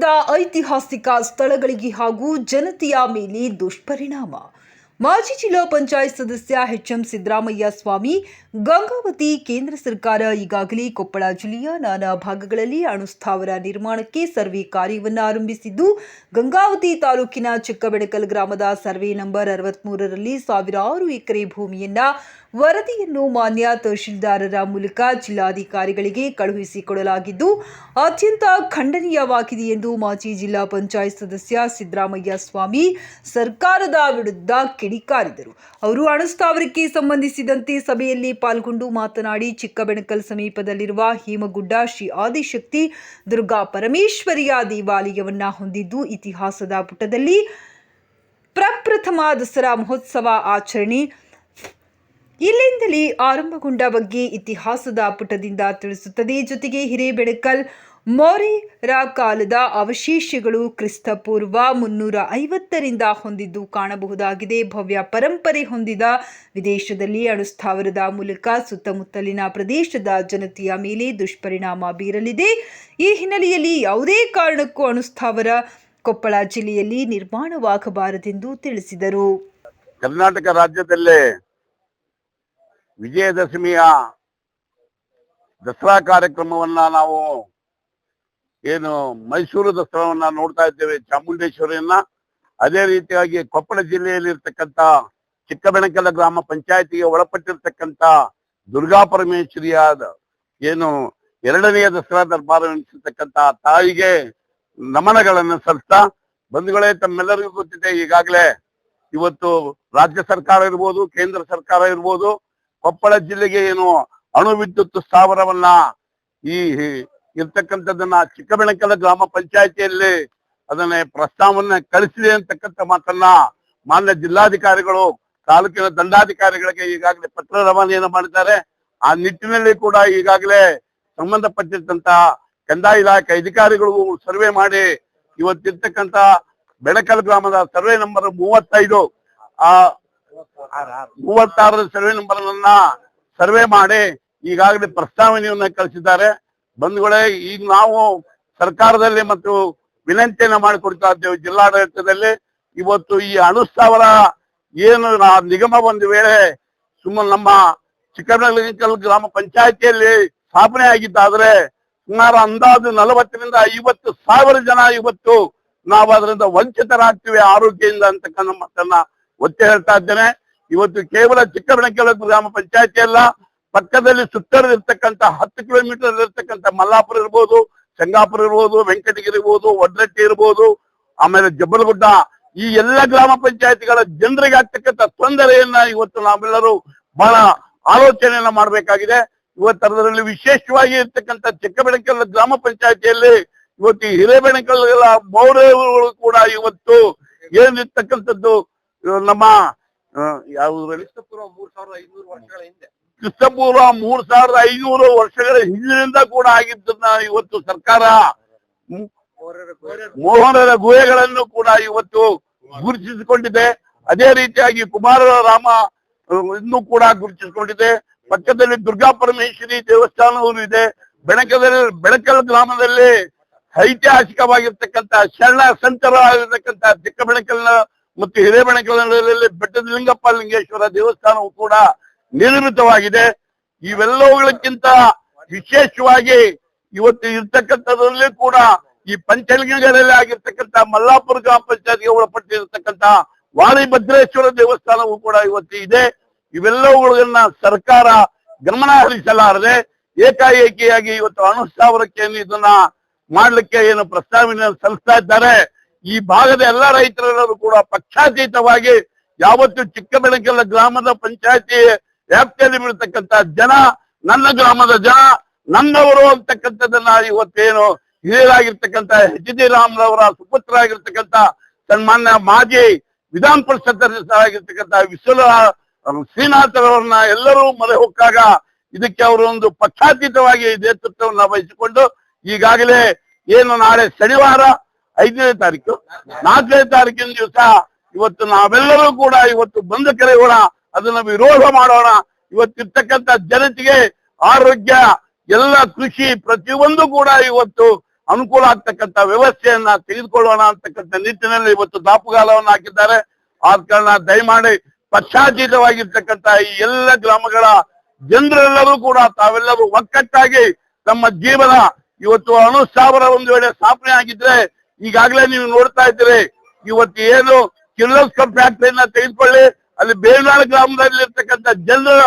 ಬಂದ ಐತಿಹಾಸಿಕ ಸ್ಥಳಗಳಿಗೆ ಹಾಗೂ ಜನತೆಯ ಮೇಲೆ ದುಷ್ಪರಿಣಾಮ. ಮಾಜಿ ಜಿಲ್ಲಾ ಪಂಚಾಯತ್ ಸದಸ್ಯ ಎಚ್ಎಂ ಸಿದ್ದರಾಮಯ್ಯ ಸ್ವಾಮಿ ಗಂಗಾವತಿ ಕೇಂದ್ರ ಸರ್ಕಾರ ಈಗಾಗಲೇ ಕೊಪ್ಪಳ ಜಿಲ್ಲೆಯ ನಾನಾ ಭಾಗಗಳಲ್ಲಿ ಅಣುಸ್ಥಾವರ ನಿರ್ಮಾಣಕ್ಕೆ ಸರ್ವೆ ಕಾರ್ಯವನ್ನು ಆರಂಭಿಸಿದ್ದು, ಗಂಗಾವತಿ ತಾಲೂಕಿನ ಚಿಕ್ಕಬೆಳಕಲ್ ಗ್ರಾಮದ ಸರ್ವೆ ನಂಬರ್ ಅರವತ್ಮೂರರಲ್ಲಿ ಸಾವಿರಾರು ಎಕರೆ ಭೂಮಿಯನ್ನ ವರದಿಯನ್ನು ಮಾನ್ಯ ತಹಶೀಲ್ದಾರರ ಮೂಲಕ ಜಿಲ್ಲಾಧಿಕಾರಿಗಳಿಗೆ ಕಳುಹಿಸಿಕೊಡಲಾಗಿದ್ದು, ಅತ್ಯಂತ ಖಂಡನೀಯವಾಗಿದೆ ಎಂದು ಮಾಜಿ ಜಿಲ್ಲಾ ಪಂಚಾಯತ್ ಸದಸ್ಯ ಸಿದ್ದರಾಮಯ್ಯ ಸ್ವಾಮಿ ಸರ್ಕಾರದ ವಿರುದ್ಧ ಕಿಡಿಕಾರಿದರು. ಅವರು ಅಣುಸ್ಥಾವರಕ್ಕೆ ಸಂಬಂಧಿಸಿದಂತೆ ಸಭೆಯಲ್ಲಿ ಪಾಲ್ಗೊಂಡು ಮಾತನಾಡಿ ಚಿಕ್ಕಬೆಣಕಲ್ ಸಮೀಪದಲ್ಲಿರುವ ಹೇಮಗುಡ್ಡ ಶ್ರೀ ಆದಿಶಕ್ತಿ ದುರ್ಗಾ ಪರಮೇಶ್ವರಿಯ ದೇವಾಲಯವನ್ನು ಹೊಂದಿದ್ದು ಇತಿಹಾಸದ ಪುಟದಲ್ಲಿ ಪ್ರಪ್ರಥಮ ದಸರಾ ಮಹೋತ್ಸವ ಆಚರಣೆ ಇಲ್ಲಿಂದಲೇ ಆರಂಭಗೊಂಡ ಬಗ್ಗೆ ಇತಿಹಾಸದ ಪುಟದಿಂದ ತಿಳಿಸುತ್ತದೆ. ಜೊತೆಗೆ ಹಿರೇಬೆಳಕಲ್ ಮೌರ್ಯರ ಕಾಲದ ಅವಶೇಷಗಳು ಕ್ರಿಸ್ತಪೂರ್ವ ಮುನ್ನೂರ ಐವತ್ತರಿಂದ ಹೊಂದಿದ್ದು ಕಾಣಬಹುದಾಗಿದೆ. ಭವ್ಯ ಪರಂಪರೆ ಹೊಂದಿದ ವಿದೇಶದಲ್ಲಿ ಅಣುಸ್ಥಾವರದ ಮೂಲಕ ಸುತ್ತಮುತ್ತಲಿನ ಪ್ರದೇಶದ ಜನತೆಯ ಮೇಲೆ ದುಷ್ಪರಿಣಾಮ ಬೀರಲಿದೆ. ಈ ಹಿನ್ನೆಲೆಯಲ್ಲಿ ಯಾವುದೇ ಕಾರಣಕ್ಕೂ ಅಣುಸ್ಥಾವರ ಕೊಪ್ಪಳ ಜಿಲ್ಲೆಯಲ್ಲಿ ನಿರ್ಮಾಣವಾಗಬಾರದೆಂದು ತಿಳಿಸಿದರು. ಕರ್ನಾಟಕ ರಾಜ್ಯದಲ್ಲೇ ವಿಜಯದಶಮಿಯ ದಸರಾ ಕಾರ್ಯಕ್ರಮವನ್ನ ನಾವು ಏನು ಮೈಸೂರು ದಸರಾವನ್ನ ನೋಡ್ತಾ ಇದ್ದೇವೆ, ಚಾಮುಂಡೇಶ್ವರಿಯನ್ನ. ಅದೇ ರೀತಿಯಾಗಿ ಕೊಪ್ಪಳ ಜಿಲ್ಲೆಯಲ್ಲಿ ಇರ್ತಕ್ಕಂತ ಚಿಕ್ಕಬೆಣಕಲ ಗ್ರಾಮ ಪಂಚಾಯತಿಗೆ ಒಳಪಟ್ಟಿರ್ತಕ್ಕಂತ ದುರ್ಗಾ ಪರಮೇಶ್ವರಿಯಾದ ಏನು ಎರಡನೆಯ ದಸರಾ ದರ್ಬಾರ ಎನಿಸಿರ್ತಕ್ಕಂತ ತಾಯಿಗೆ ನಮನಗಳನ್ನು ಸಲ್ಲಿಸ್ತಾ, ಬಂಧುಗಳೇ, ತಮ್ಮೆಲ್ಲರಿಗೂ ಗೊತ್ತಿದೆ, ಈಗಾಗಲೇ ಇವತ್ತು ರಾಜ್ಯ ಸರ್ಕಾರ ಇರ್ಬೋದು, ಕೇಂದ್ರ ಸರ್ಕಾರ ಇರ್ಬೋದು, ಕೊಪ್ಪಳ ಜಿಲ್ಲೆಗೆ ಏನು ಅಣು ವಿದ್ಯುತ್ ಸ್ಥಾವರವನ್ನ ಈ ಇರ್ತಕ್ಕಂಥದ್ದನ್ನ ಚಿಕ್ಕಬೆಣಕಲ ಗ್ರಾಮ ಪಂಚಾಯತಿಯಲ್ಲಿ ಅದನ್ನ ಪ್ರಸ್ತಾವನೆ ಕಳಿಸಿದೆ ಅಂತಕ್ಕಂಥ ಮಾತನ್ನ ಮಾನ್ಯ ಜಿಲ್ಲಾಧಿಕಾರಿಗಳು, ತಾಲೂಕಿನ ದಂಡಾಧಿಕಾರಿಗಳಿಗೆ ಈಗಾಗಲೇ ಪತ್ರ ರವಾನೆಯನ್ನು ಮಾಡಿದ್ದಾರೆ. ಆ ನಿಟ್ಟಿನಲ್ಲಿ ಕೂಡ ಈಗಾಗಲೇ ಸಂಬಂಧಪಟ್ಟಿರ್ತಂತ ಕಂದಾಯ ಇಲಾಖೆ ಅಧಿಕಾರಿಗಳು ಸರ್ವೆ ಮಾಡಿ ಇವತ್ತಿರ್ತಕ್ಕಂತ ಬೆಳಕಲ್ ಗ್ರಾಮದ ಸರ್ವೆ ನಂಬರ್ ಮೂವತ್ತೈದು, ಆ ಮೂವತ್ತಾರ ಸರ್ವೆ ನಂಬರ್ ಸರ್ವೆ ಮಾಡಿ ಈಗಾಗಲೇ ಪ್ರಸ್ತಾವನೆಯನ್ನ ಕಳಿಸಿದ್ದಾರೆ. ಬಂಧುಗಳೇ ಈಗ ನಾವು ಸರ್ಕಾರದಲ್ಲಿ ಮತ್ತು ವಿನಂತಿಯನ್ನ ಮಾಡಿಕೊಡ್ತಾ ಇದ್ದೇವೆ ಜಿಲ್ಲಾಡಳಿತದಲ್ಲಿ. ಇವತ್ತು ಈ ಅನುಸ್ಥಾವರ ಏನು ನಿಗಮ ಒಂದು ವೇಳೆ ಸುಮ್ಮನೆ ನಮ್ಮ ಚಿಕ್ಕಬಳ್ಳಾಪುರ ಗ್ರಾಮ ಪಂಚಾಯತಿಯಲ್ಲಿ ಸ್ಥಾಪನೆ ಆಗಿದ್ದಾದ್ರೆ ಸುಮಾರು ಅಂದಾಜು ನಲವತ್ತರಿಂದ ಐವತ್ತು ಸಾವಿರ ಜನ ಇವತ್ತು ನಾವು ಅದರಿಂದ ವಂಚಿತರಾಗ್ತೀವಿ ಆರೋಗ್ಯದಿಂದ ಅಂತಕ್ಕಂಥ ಮಾತನ್ನ ಒತ್ತಿ ಹೇಳ್ತಾ ಇದ್ದೇನೆ. ಇವತ್ತು ಕೇವಲ ಚಿಕ್ಕಬೆಣಕೆಲ ಗ್ರಾಮ ಪಂಚಾಯತಿ ಅಲ್ಲ ಪಕ್ಕದಲ್ಲಿ ಸುತ್ತರದಿರ್ತಕ್ಕಂಥ ಹತ್ತು ಕಿಲೋಮೀಟರ್ ಇರ್ತಕ್ಕಂಥ ಮಲ್ಲಾಪುರ ಇರ್ಬೋದು ಚಂಗಾಪುರ ಇರ್ಬೋದು, ವೆಂಕಟಗಿರಿ ಇರ್ಬೋದು ಒಡ್ರಟ್ಟಿ ಇರ್ಬೋದು, ಆಮೇಲೆ ಜಬ್ಬಲಗುಡ್ಡ ಈ ಎಲ್ಲ ಗ್ರಾಮ ಪಂಚಾಯತಿಗಳ ಜನರಿಗೆ ಆಗ್ತಕ್ಕಂಥ ತೊಂದರೆಯನ್ನ ಇವತ್ತು ನಾವೆಲ್ಲರೂ ಬಹಳ ಆಲೋಚನೆಯನ್ನ ಮಾಡಬೇಕಾಗಿದೆ ಇವತ್ತು ವಿಶೇಷವಾಗಿ ಇರ್ತಕ್ಕಂಥ ಚಿಕ್ಕಬೆಣಕಲ್ ಗ್ರಾಮ ಪಂಚಾಯತಿಯಲ್ಲಿ ಇವತ್ತು ಹಿರೇಬೆಣಕಲ್ ಮೌರ್ಯಗಳು ಕೂಡ ಇವತ್ತು ಏನಿರ್ತಕ್ಕಂಥದ್ದು, ನಮ್ಮ ಯಾವ್ದು ಮೂರ್ ಸಾವಿರದ ಐನೂರು ವರ್ಷಗಳ ಊರಲ್ಲಿ? ಕ್ರಿಸ್ತಪೂರ್ವ ಮೂರ್ ಸಾವಿರದ ಐನೂರು ವರ್ಷಗಳ ಹಿಂದಿನಿಂದ ಕೂಡ ಆಗಿದ್ದನ್ನ ಇವತ್ತು ಸರ್ಕಾರ. ಮೋಹನರ ಗುಹೆಗಳನ್ನು ಕೂಡ ಇವತ್ತು ಗುರುತಿಸಿಕೊಂಡಿದೆ. ಅದೇ ರೀತಿಯಾಗಿ ಕುಮಾರ ರಾಮ ಇನ್ನೂ ಕೂಡ ಗುರುತಿಸಿಕೊಂಡಿದೆ. ಪಕ್ಕದಲ್ಲಿ ದುರ್ಗಾ ಪರಮೇಶ್ವರಿ ದೇವಸ್ಥಾನವೂ ಇದೆ. ಬೆಳಕದಲ್ಲಿ, ಬೆಳಕಲ್ ಗ್ರಾಮದಲ್ಲಿ ಐತಿಹಾಸಿಕವಾಗಿರ್ತಕ್ಕಂಥ ಶರಣ ಚಿಕ್ಕ ಚಿಕ್ಕಬೆಳಕಲ್ನ ಮತ್ತು ಹಿರೇಬೆಣಕಲ್ನಲ್ಲಿ ಬೆಟ್ಟದ ಲಿಂಗಪ್ಪ ಲಿಂಗೇಶ್ವರ ದೇವಸ್ಥಾನವು ಕೂಡ ನಿರ್ಮಿತವಾಗಿದೆ. ಇವೆಲ್ಲವುಗಳಕ್ಕಿಂತ ವಿಶೇಷವಾಗಿ ಇವತ್ತು ಇರ್ತಕ್ಕಂಥದ್ರಲ್ಲಿ ಕೂಡ ಈ ಪಂಚಲಿಂಗಗಳಲ್ಲಿ ಆಗಿರ್ತಕ್ಕಂಥ ಮಲ್ಲಾಪುರ ಗ್ರಾಮ ಪಂಚಾಯತ್ಗೆ ಒಳಪಟ್ಟಿರ್ತಕ್ಕಂಥ ವಾಲಿಭದ್ರೇಶ್ವರ ದೇವಸ್ಥಾನವೂ ಕೂಡ ಇವತ್ತು ಇದೆ. ಇವೆಲ್ಲವುಗಳನ್ನ ಸರ್ಕಾರ ಗಮನ ಹರಿಸಲಾರದೆ ಏಕಾಏಕಿಯಾಗಿ ಇವತ್ತು ಅಣುಸ್ಥಾವರಕ್ಕೆ ಏನು ಇದನ್ನ ಮಾಡ್ಲಿಕ್ಕೆ ಏನು ಪ್ರಸ್ತಾವನೆ ಸಲ್ಲಿಸ್ತಾ ಇದ್ದಾರೆ. ಈ ಭಾಗದ ಎಲ್ಲ ರೈತರೆಲ್ಲರೂ ಕೂಡ ಪಕ್ಷಾತೀತವಾಗಿ ಯಾವತ್ತು ಚಿಕ್ಕಬೆಳಕಲ್ಲ ಗ್ರಾಮದ ಪಂಚಾಯತಿ ವ್ಯಾಪ್ತಿಯಲ್ಲಿ ಬೀಳ್ತಕ್ಕಂತ ಜನ, ನನ್ನ ಗ್ರಾಮದ ಜನ, ನನ್ನವರು ಅಂತಕ್ಕಂಥದ್ದನ್ನ ಇವತ್ತೇನು ಹಿರಿಯರಾಗಿರ್ತಕ್ಕಂಥ ಎಚ್ ಡಿ ರಾಮ್ರವರ ಸುಪುತ್ರ ಆಗಿರ್ತಕ್ಕಂಥ ಸನ್ಮಾನ್ಯ ಮಾಜಿ ವಿಧಾನ ಪರಿಷತ್ ಸದಸ್ಯರಾಗಿರ್ತಕ್ಕಂಥ ವಿಶ್ವಲ ಶ್ರೀನಾಥರವ್ರನ್ನ ಎಲ್ಲರೂ ಮೊರೆ ಹೊಕ್ಕಾಗ ಇದಕ್ಕೆ ಅವರು ಒಂದು ಪಕ್ಷಾತೀತವಾಗಿ ನೇತೃತ್ವವನ್ನ ವಹಿಸಿಕೊಂಡು ಈಗಾಗಲೇ ಏನು ನಾಳೆ ಶನಿವಾರ ಐದನೇ ತಾರೀಕು. ನಾಲ್ಕನೇ ತಾರೀಕಿನ ದಿವಸ ಇವತ್ತು ನಾವೆಲ್ಲರೂ ಕೂಡ ಇವತ್ತು ಬಂದು ಕರೆಯೋಣ ಅದನ್ನ ವಿರೋಧ ಮಾಡೋಣ. ಇವತ್ತಿರ್ತಕ್ಕಂಥ ಜನತೆಗೆ ಆರೋಗ್ಯ, ಎಲ್ಲ ಕೃಷಿ ಪ್ರತಿಯೊಂದು ಕೂಡ ಇವತ್ತು ಅನುಕೂಲ ಆಗ್ತಕ್ಕಂತ ವ್ಯವಸ್ಥೆಯನ್ನ ತೆಗೆದುಕೊಳ್ಳೋಣ ಅಂತಕ್ಕಂಥ ನಿಟ್ಟಿನಲ್ಲಿ ಇವತ್ತು ದಾಪುಗಾಲವನ್ನು ಹಾಕಿದ್ದಾರೆ. ಆದ ಕಾರಣ ದಯಮಾಡಿ ಪಕ್ಷಾತೀತವಾಗಿರ್ತಕ್ಕಂತ ಈ ಎಲ್ಲ ಗ್ರಾಮಗಳ ಜನರೆಲ್ಲರೂ ಕೂಡ ತಾವೆಲ್ಲರೂ ಒಕ್ಕಟ್ಟಾಗಿ ತಮ್ಮ ಜೀವನ ಇವತ್ತು ಅನುಸ್ಥಾವರ ಒಂದು ವೇಳೆ ಸ್ಥಾಪನೆ ಆಗಿದ್ರೆ ಈಗಾಗಲೇ ನೀವು ನೋಡ್ತಾ ಇದ್ದೀರಿ. ಇವತ್ತು ಏನು ಕಿರ್ಲೋಸ್ಕರ್ ಫ್ಯಾಕ್ಟರಿಯನ್ನ ತೆಗೆದುಕೊಳ್ಳಿ ಅಲ್ಲಿ ಬೇನಾಳ ಗ್ರಾಮದಲ್ಲಿ ಇರ್ತಕ್ಕಂಥ ಜನರ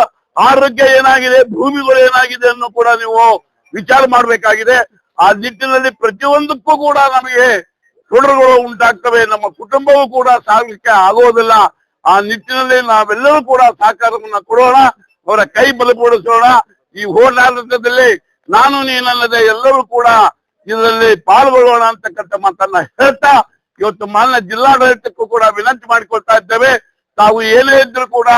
ಆರೋಗ್ಯ ಏನಾಗಿದೆ, ಭೂಮಿಗಳು ಏನಾಗಿದೆ ಅನ್ನೋ ಕೂಡ ನೀವು ವಿಚಾರ ಮಾಡಬೇಕಾಗಿದೆ. ಆ ನಿಟ್ಟಿನಲ್ಲಿ ಪ್ರತಿಯೊಂದಕ್ಕೂ ಕೂಡ ನಮಗೆ ತೊಡರುಗಳು ಉಂಟಾಗ್ತವೆ, ನಮ್ಮ ಕುಟುಂಬವೂ ಕೂಡ ಸಾಗಲಿಕ್ಕೆ ಆಗೋದಿಲ್ಲ. ಆ ನಿಟ್ಟಿನಲ್ಲಿ ನಾವೆಲ್ಲರೂ ಕೂಡ ಸಹಕಾರವನ್ನ ಕೊಡೋಣ, ಅವರ ಕೈ ಬಲಪಡಿಸೋಣ ಈ ಹೋರಾಟದಲ್ಲಿ ನಾನು ನೀನಲ್ಲದೆ ಎಲ್ಲರೂ ಕೂಡ ಇದರಲ್ಲಿ ಪಾಲ್ಗೊಳ್ಳೋಣ ಅಂತಕ್ಕಂಥ ಮಾತನ್ನ ಹೇಳ್ತಾ ಇವತ್ತು ಮಾನ್ಯ ಜಿಲ್ಲಾಡಳಿತಕ್ಕೂ ಕೂಡ ವಿನಂತಿ ಮಾಡಿಕೊಳ್ತಾ ಇದ್ದೇವೆ. ತಾವು ಏನೇ ಇದ್ರು ಕೂಡ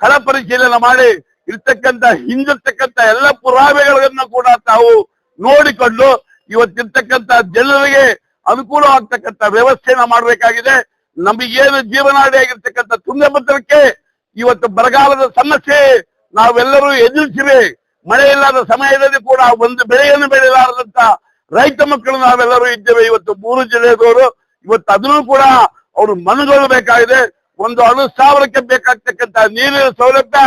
ಸ್ಥಳ ಪರಿಶೀಲನೆ ಮಾಡಿ ಇರ್ತಕ್ಕಂತ ಹಿಂದಿರ್ತಕ್ಕಂತ ಎಲ್ಲ ಪುರಾವೆಗಳನ್ನ ಕೂಡ ತಾವು ನೋಡಿಕೊಂಡು ಇವತ್ತಿರ್ತಕ್ಕಂತ ಜನರಿಗೆ ಅನುಕೂಲ ಆಗ್ತಕ್ಕಂಥ ವ್ಯವಸ್ಥೆಯನ್ನ ಮಾಡಬೇಕಾಗಿದೆ. ನಮಗೇನು ಜೀವನಾಡಿ ಆಗಿರ್ತಕ್ಕಂಥ ತುಂಗಭದ್ರಕ್ಕೆ ಇವತ್ತು ಬರಗಾಲದ ಸಮಸ್ಯೆ, ನಾವೆಲ್ಲರೂ ಎದುರಿಸಿವೆ. ಮಳೆ ಇಲ್ಲದ ಸಮಯದಲ್ಲಿ ಕೂಡ ಒಂದು ಬೆಳೆಯನ್ನು ಬೆಳೆಯಲಾರದಂತ ರೈತ ಮಕ್ಕಳು ನಾವೆಲ್ಲರೂ ಇದ್ದೇವೆ. ಇವತ್ತು ಮೂರು ಜಿಲ್ಲೆದವರು, ಇವತ್ತು ಅದನ್ನು ಕೂಡ ಅವರು ಮನಗೊಳ್ಳಬೇಕಾಗಿದೆ ಒಂದು ಅಣು ಸಾವಿರಕ್ಕೆ ಬೇಕಾಗ್ತಕ್ಕಂತ ನೀರಿನ ಸೌಲಭ್ಯ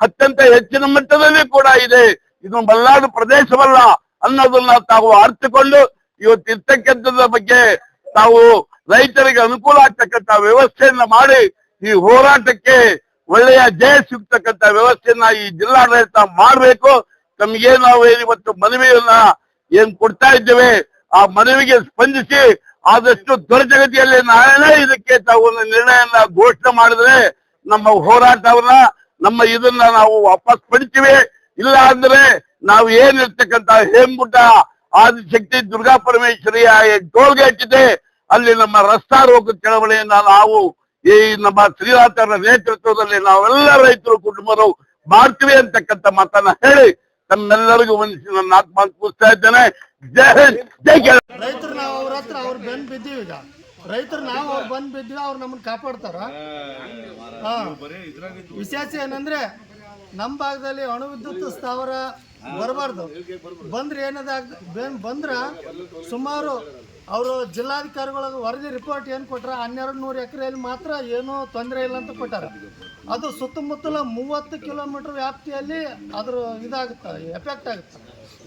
ಅತ್ಯಂತ ಹೆಚ್ಚಿನ ಮಟ್ಟದಲ್ಲಿ ಕೂಡ ಇದೆ. ಇದು ಮಲೆನಾಡು ಪ್ರದೇಶವಲ್ಲ ಅನ್ನೋದನ್ನ ತಾವು ಅರ್ಥಕೊಂಡು ಇವತ್ತು ಇರ್ತಕ್ಕಂಥದ್ರ ಬಗ್ಗೆ ತಾವು ರೈತರಿಗೆ ಅನುಕೂಲ ಆಗ್ತಕ್ಕಂತ ವ್ಯವಸ್ಥೆಯನ್ನ ಮಾಡಿ ಈ ಹೋರಾಟಕ್ಕೆ ಒಳ್ಳೆಯ ಜಯ ಸಿಗ್ತಕ್ಕಂತ ವ್ಯವಸ್ಥೆಯನ್ನ ಈ ಜಿಲ್ಲಾಡಳಿತ ಮಾಡಬೇಕು. ತಮಗೆ ನಾವು ಇವತ್ತು ಮನವಿಯನ್ನ ಏನ್ ಕೊಡ್ತಾ ಇದ್ದೇವೆ, ಆ ಮನವಿಗೆ ಸ್ಪಂದಿಸಿ ಆದಷ್ಟು ತ್ವರಿತಗತಿಯಲ್ಲಿ ನಾಳೆನೇ ಇದಕ್ಕೆ ತಾವು ಒಂದು ನಿರ್ಣಯನ ಘೋಷಣೆ ಮಾಡಿದ್ರೆ ನಮ್ಮ ಹೋರಾಟವನ್ನ ನಮ್ಮ ಇದನ್ನ ನಾವು ವಾಪಸ್ ಪಡಿತೀವಿ. ಇಲ್ಲ ಅಂದ್ರೆ ನಾವು ಏನಿರ್ತಕ್ಕಂತ ಹೇಮಗುಡ್ಡ ಆದಿಶಕ್ತಿ ದುರ್ಗಾ ಪರಮೇಶ್ವರಿಯ ಟೋಲ್ಗೇಟ್ ಇದೆ. ಅಲ್ಲಿ ನಮ್ಮ ರಸ್ತಾ ರೋಗ ಚಳವಳಿಯನ್ನ ನಾವು ಈ ನಮ್ಮ ಶ್ರೀನಾಥರ ನೇತೃತ್ವದಲ್ಲಿ ನಾವೆಲ್ಲ ರೈತರು, ಕುಟುಂಬರು ಮಾಡ್ತೀವಿ ಅಂತಕ್ಕಂಥ ಮಾತನ್ನ ಹೇಳಿ ತಮ್ಮೆಲ್ಲರಿಗೂ ವಂದಿಸಿ ನನ್ನ ಆತ್ಮ ಕೂಸ್ತಾ ಇದ್ದೇನೆ. ರೈತರು ನಾವು ಅವ್ರ ಹತ್ರ ಅವ್ರ ಬೆನ್ ಬಿದ್ದೀವಿ ಈಗ. ರೈತರು ನಾವು ಅವ್ರು ಬಂದ್ ಬಿದ್ದೀವಿ ಅವ್ರು ನಮ್ಮನ್ನ ಕಾಪಾಡ್ತಾರ. ವಿಶೇಷ ಏನಂದ್ರೆ ನಮ್ಮ ಭಾಗದಲ್ಲಿ ಅಣು ವಿದ್ಯುತ್ ಸ್ಥಾವರ ಬರಬಾರ್ದು. ಬಂದ್ರೆ ಏನದ ಬಂದ್ರ ಸುಮಾರು ಅವರು ಜಿಲ್ಲಾಧಿಕಾರಿಗಳಿಗೆ ವರದಿ ರಿಪೋರ್ಟ್ ಏನು ಕೊಟ್ರ ಹನ್ನೆರಡು ನೂರು ಎಕರೆಯಲ್ಲಿ ಮಾತ್ರ ಏನೂ ತೊಂದರೆ ಇಲ್ಲ ಅಂತ ಕೊಟ್ಟಾರ. ಅದು ಸುತ್ತಮುತ್ತಲ ಮೂವತ್ತು ಕಿಲೋಮೀಟರ್ ವ್ಯಾಪ್ತಿಯಲ್ಲಿ ಅದ್ರ ಇದಾಗುತ್ತೆ ಎಫೆಕ್ಟ್ ಆಗುತ್ತೆ.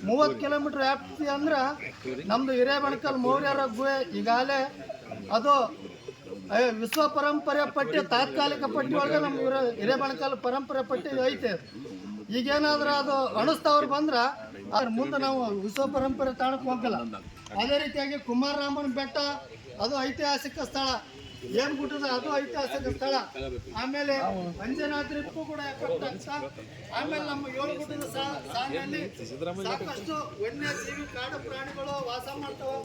ಮೂವತ್ತು ಕಿಲೋಮೀಟರ್ ವ್ಯಾಪ್ತಿ ಅಂದ್ರೆ ನಮ್ದು ಹಿರೇಬಣಕಲ್ ಮೌರ್ಯರ ಗುಹೆ. ಈಗಾಗಲೇ ಅದು ವಿಶ್ವ ಪರಂಪರೆ ಪಟ್ಟಿ ತಾತ್ಕಾಲಿಕ ಪಟ್ಟಿ ಒಳಗೆ ನಮ್ಮ ಹಿರೇ, ಹಿರೇಬಣಕಲ್ ಪರಂಪರೆ ಪಟ್ಟಿ ಐತೆ. ಈಗೇನಾದ್ರೂ ಅದು ಅಣಸ್ತವ್ರು ಬಂದ್ರೆ ಅದ್ರ ಮುಂದೆ ನಾವು ವಿಶ್ವ ಪರಂಪರೆ ತಾಣಕ್ಕೆ ಹೋಗಲ್ಲ. ಅದೇ ರೀತಿಯಾಗಿ ಕುಮಾರರಾಮನ ಬೆಟ್ಟ, ಅದು ಐತಿಹಾಸಿಕ ಸ್ಥಳ. ಏನ್ ಗುಟ್ಟದ ಅದು ಐತಿಹಾಸಿಕ ಸ್ಥಳ. ಆಮೇಲೆ ಅಂಜನಾದ್ರಿಗೂ ಕೂಡ ಎಫೆಕ್ಟ್ ಆಗ್ತಾ. ಆಮೇಲೆ ನಮ್ಮ ಏಳು ಸಾ- ಸಾಲಿನಲ್ಲಿ ಸಾಕಷ್ಟು ವನ್ಯಜೀವಿ ಕಾಡು ಪ್ರಾಣಿಗಳು ವಾಸ ಮಾಡ್ತಾವ